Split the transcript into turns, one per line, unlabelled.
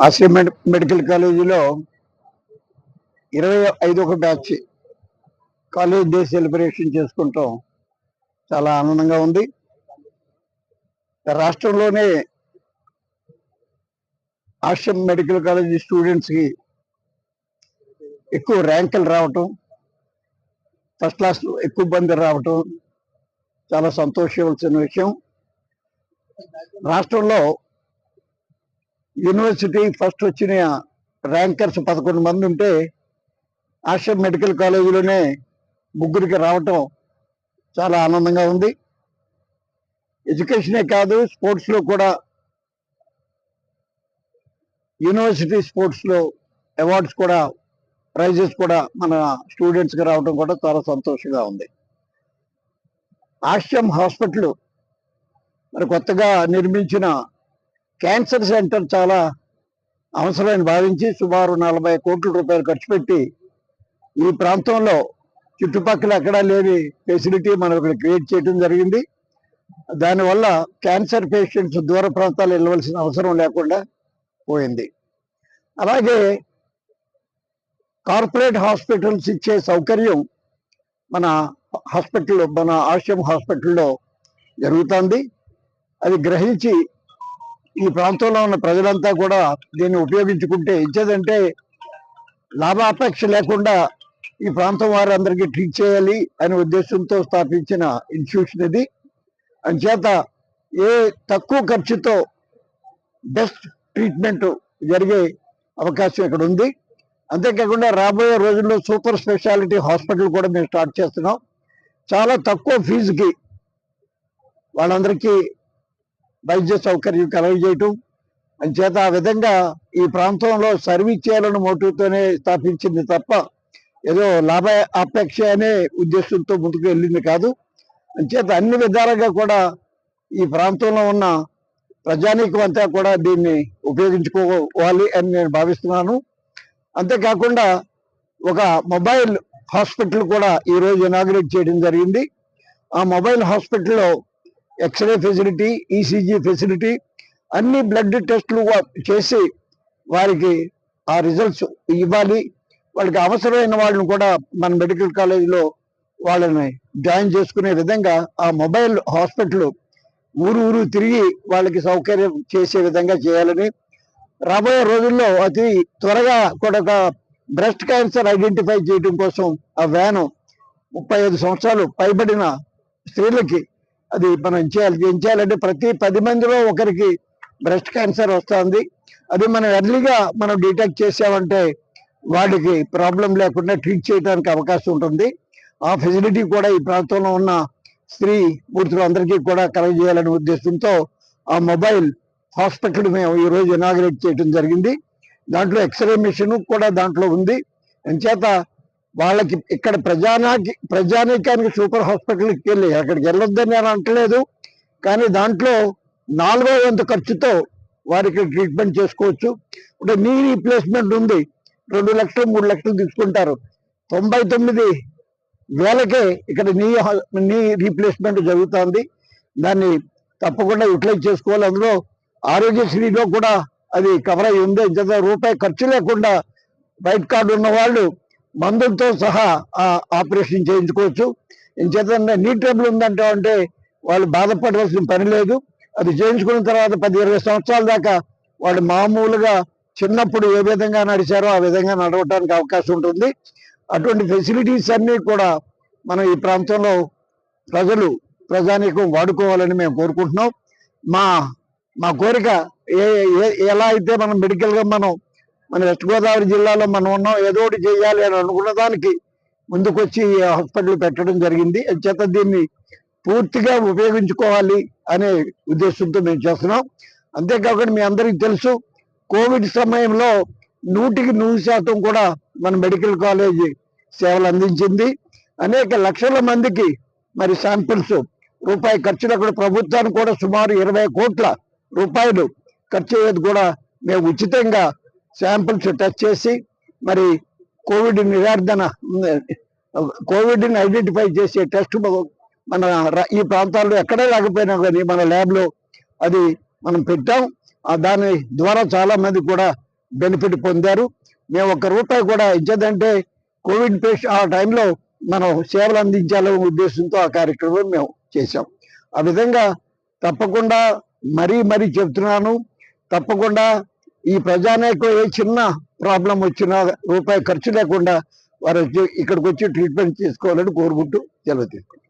ఆశ్రయ మెడి- మెడికల్ కాలేజీలో ఇరవై ఐదు ఒక బ్యాచ్ కాలేజ్ డే సెలబ్రేషన్ చేసుకుంటాం. చాలా ఆనందంగా ఉంది. రాష్ట్రంలోనే ఆశ్రమ్ మెడికల్ కాలేజీ స్టూడెంట్స్కి ఎక్కువ ర్యాంకులు రావటం ఫస్ట్ క్లాస్ ఎక్కువ మంది రావటం చాలా సంతోషించవలసిన విషయం. రాష్ట్రంలో యూనివర్సిటీ ఫస్ట్ వచ్చిన ర్యాంకర్స్ పదకొండు మంది ఉంటే ఆశ్రమ్ మెడికల్ కాలేజీలోనే ముగ్గురికి రావటం చాలా ఆనందంగా ఉంది. ఎడ్యుకేషనే కాదు స్పోర్ట్స్లో కూడా యూనివర్సిటీ స్పోర్ట్స్లో అవార్డ్స్ కూడా ప్రైజెస్ కూడా మన స్టూడెంట్స్కి రావడం కూడా చాలా సంతోషంగా ఉంది. ఆశ్రమ్ హాస్పిటల్ మరి కొత్తగా నిర్మించిన క్యాన్సర్ సెంటర్ చాలా అవసరమని భావించి సుమారు నలభై కోట్ల రూపాయలు ఖర్చు పెట్టి ఈ ప్రాంతంలో చుట్టుపక్కల ఎక్కడా లేని ఫెసిలిటీ మనం ఇక్కడ క్రియేట్ చేయడం జరిగింది. దానివల్ల క్యాన్సర్ పేషెంట్స్ దూర ప్రాంతాలు వెళ్ళవలసిన అవసరం లేకుండా పోయింది. అలాగే కార్పొరేట్ హాస్పిటల్స్ ఇచ్చే సౌకర్యం మన హాస్పిటల్ మన ఆశ్రమ హాస్పిటల్లో జరుగుతుంది. అది గ్రహించి ఈ ప్రాంతంలో ఉన్న ప్రజలంతా కూడా దీన్ని ఉపయోగించుకుంటే ఇచ్చేదంటే లాభాపేక్ష లేకుండా ఈ ప్రాంతం వారందరికీ ట్రీట్ చేయాలి అనే ఉద్దేశంతో స్థాపించిన ఇన్స్టిట్యూషన్ ఇది. అంచేత ఏ తక్కువ ఖర్చుతో బెస్ట్ ట్రీట్మెంట్ జరిగే అవకాశం ఇక్కడ ఉంది. అంతేకాకుండా రాబోయే రోజుల్లో సూపర్ స్పెషాలిటీ హాస్పిటల్ కూడా మేము స్టార్ట్ చేస్తున్నాం. చాలా తక్కువ ఫీజుకి వాళ్ళందరికీ వైద్య సౌకర్యం కలగజేయటం. అంచేత ఆ విధంగా ఈ ప్రాంతంలో సర్వీస్ చేయాలని మోటుతోనే స్థాపించింది తప్ప ఏదో లాభ ఆపేక్ష అనే ఉద్దేశంతో ముందుకు వెళ్ళింది కాదు. అంచేత అన్ని విధాలుగా కూడా ఈ ప్రాంతంలో ఉన్న ప్రజానీకం అంతా కూడా దీన్ని ఉపయోగించుకోవాలి అని నేను భావిస్తున్నాను. అంతేకాకుండా ఒక మొబైల్ హాస్పిటల్ కూడా ఈరోజు ఇనాగ్రేట్ చేయడం జరిగింది. ఆ మొబైల్ హాస్పిటల్లో X ray facility ECG facility అన్ని బ్లడ్ టెస్టులు చేసి వారికి ఆ రిజల్ట్స్ ఇవ్వాలి. వాళ్ళకి అవసరమైన వాళ్ళని కూడా మన మెడికల్ కాలేజీలో వాళ్ళని జాయిన్ చేసుకునే విధంగా ఆ మొబైల్ హాస్పిటల్ ఊరు ఊరు తిరిగి వాళ్ళకి సౌకర్యం చేసే విధంగా చేయాలని. రాబోయే రోజుల్లో అతి త్వరగా కూడా ఒక బ్రెస్ట్ క్యాన్సర్ ఐడెంటిఫై చేయడం కోసం ఆ వ్యాను ముప్పై ఐదు సంవత్సరాలు పైబడిన స్త్రీలకి అది మనం చేయాలి ఏం చేయాలంటే ప్రతి పది మందిలో ఒకరికి బ్రెస్ట్ క్యాన్సర్ వస్తుంది. అది మనం ఎర్లీగా మనం డిటెక్ట్ చేసామంటే వాడికి ప్రాబ్లం లేకుండా ట్రీట్ చేయడానికి అవకాశం ఉంటుంది. ఆ ఫెసిలిటీ కూడా ఈ ప్రాంతంలో ఉన్న స్త్రీ మూర్తులందరికీ కూడా కలగజేయాలనే ఉద్దేశంతో ఆ మొబైల్ హాస్పిటల్ మేము ఈరోజు ఇనాగ్రేట్ చేయడం జరిగింది. దాంట్లో ఎక్స్రే మిషన్ కూడా దాంట్లో ఉంది. అంచేత వాళ్ళకి ఇక్కడ ప్రజానాకి ప్రజానీకానికి సూపర్ హాస్పిటల్కి వెళ్ళి అక్కడికి వెళ్ళొద్దని నేను అంటలేదు. కానీ దాంట్లో నాలుగో వంతు ఖర్చుతో వారికి ట్రీట్మెంట్ చేసుకోవచ్చు. అంటే నీ రీప్లేస్మెంట్ ఉంది. రెండు లక్షలు మూడు లక్షలు తీసుకుంటారు. తొంభై తొమ్మిది వేలకే ఇక్కడ నీ నీ రీప్లేస్మెంట్ జరుగుతుంది. దాన్ని తప్పకుండా యూటిలైజ్ చేసుకోవాలి. అందులో ఆరోగ్యశ్రీలో కూడా అది కవర్ అయి ఉంది. రూపాయి ఖర్చు లేకుండా వైట్ కార్డు ఉన్న వాళ్ళు మందులతో సహా ఆ ఆపరేషన్ చేయించుకోవచ్చు. ఇంచేత నీ ట్రబుల్ ఉందంటే అంటే వాళ్ళు బాధపడవలసిన పని లేదు. అది చేయించుకున్న తర్వాత పది ఇరవై సంవత్సరాల దాకా వాళ్ళు మామూలుగా చిన్నప్పుడు ఏ విధంగా నడిచారో ఆ విధంగా నడవటానికి అవకాశం ఉంటుంది. అటువంటి ఫెసిలిటీస్ అన్నీ కూడా మనం ఈ ప్రాంతంలో ప్రజలు ప్రజానీకం వాడుకోవాలని మేము కోరుకుంటున్నాం. మా మా కోరిక ఏ ఏ- ఎలా అయితే మనం మెడికల్గా మనం మన వెస్ట్ గోదావరి జిల్లాలో మనం ఉన్నాం ఏదో ఒకటి చేయాలి అని అనుకున్న దానికి ముందుకొచ్చి ఈ హాస్పిటల్ పెట్టడం జరిగింది. చేత దీన్ని పూర్తిగా ఉపయోగించుకోవాలి అనే ఉద్దేశంతో మేము చేస్తున్నాం. అంతేకాకుండా మీ అందరికీ తెలుసు కోవిడ్ సమయంలో నూటికి నూరు శాతం కూడా మన మెడికల్ కాలేజ్ సేవలు అందించింది. అనేక లక్షల మందికి మరి శాంపిల్స్ రూపాయి ఖర్చు లేకుండా ప్రభుత్వానికి కూడా సుమారు ఇరవై కోట్ల రూపాయలు ఖర్చు అయ్యేది కూడా మేము ఉచితంగా శాంపిల్స్ టెస్ట్ చేసి మరి కోవిడ్ నిరార్థన కోవిడ్ని ఐడెంటిఫై చేసే టెస్ట్ మన ఈ ప్రాంతాల్లో ఎక్కడే లేకపోయినా కానీ మన ల్యాబ్లో అది మనం పెట్టాం. ఆ దాని ద్వారా చాలా మంది కూడా బెనిఫిట్ పొందారు. మేము ఒక్క రూపాయి కూడా ఇచ్చేదంటే కోవిడ్ పేషెంట్ ఆ టైంలో మనం సేవలు అందించాలనే ఉద్దేశంతో ఆ కార్యక్రమం మేము చేశాం. ఆ విధంగా తప్పకుండా మరీ మరీ చెప్తున్నాను. తప్పకుండా ఈ ప్రజానేకం ఏ చిన్న ప్రాబ్లం వచ్చినా రూపాయి ఖర్చు లేకుండా వారు ఇక్కడికి వచ్చి ట్రీట్మెంట్ చేసుకోవాలని కోరుకుంటూ సెలవు తీసుకుంటాం